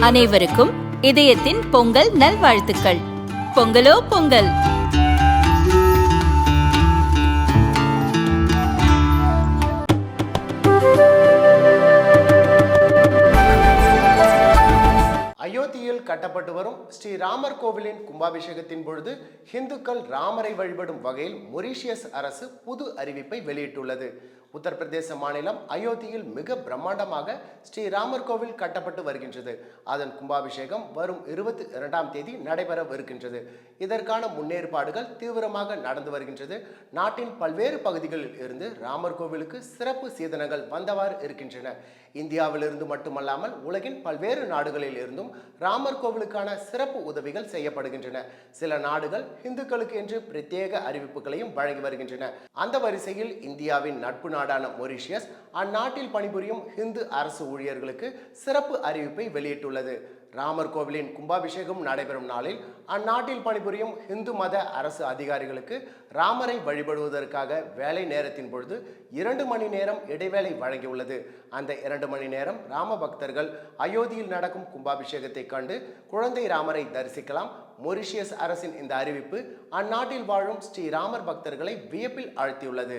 அனைவருக்கும் இதயத்தின் பொங்கல் நல்வாழ்த்துக்கள். பொங்கலோ பொங்கல். அயோத்தியில் கட்டப்பட்டு வரும் ஸ்ரீ ராமர் கோவிலின் கும்பாபிஷேகத்தின் பொழுது இந்துக்கள் ராமரை வழிபடும் வகையில் மொரீஷியஸ் அரசு புது அறிவிப்பை வெளியிட்டுள்ளது. உத்தரப்பிரதேச மாநிலம் அயோத்தியில் மிக பிரம்மாண்டமாக ஸ்ரீ ராமர் கோவில் கட்டப்பட்டு வருகின்றது. அதன் கும்பாபிஷேகம் வரும் இருபத்தி இரண்டாம் தேதி நடைபெறவிருக்கின்றது இதற்கான முன்னேற்பாடுகள் தீவிரமாக நடந்து வருகின்றது. நாட்டின் பல்வேறு பகுதிகளில் இருந்து ராமர் கோவிலுக்கு சிறப்பு சீதனங்கள் வந்தவாறு இருக்கின்றன. இந்தியாவிலிருந்து மட்டுமல்லாமல் உலகின் பல்வேறு நாடுகளில் இருந்தும் ராமர் கோவிலுக்கான சிறப்பு உதவிகள் செய்யப்படுகின்றன. சில நாடுகள் இந்துக்களுக்கு என்று பிரத்யேக அறிவிப்புகளையும் வழங்கி வருகின்றன. அந்த வரிசையில் இந்தியாவின் நட்பு நாடான மொரிஷியஸ் அந்நாட்டில் பணிபுரியும் இந்து அரசு ஊழியர்களுக்கு சிறப்பு அறிவிப்பை வெளியிட்டுள்ளது. ராமர் கோவிலின் கும்பாபிஷேகம் நடைபெறும் நாளில் அந்நாட்டில் பணிபுரியும் இந்து மத அரசு அதிகாரிகளுக்கு ராமரை வழிபடுவதற்காக வேலை நேரத்தின் பொழுது இரண்டு மணி நேரம் இடைவேளை வழங்கியுள்ளது. அந்த இரண்டு மணி நேரம் ராம பக்தர்கள் அயோத்தியில் நடக்கும் கும்பாபிஷேகத்தை கண்டு குழந்தை ராமரை தரிசிக்கலாம். மொரிஷியஸ் அரசின் இந்த அறிவிப்பு அந்நாட்டில் வாழும் ஸ்ரீ ராமர் பக்தர்களை வியப்பில் ஆழ்த்தியுள்ளது.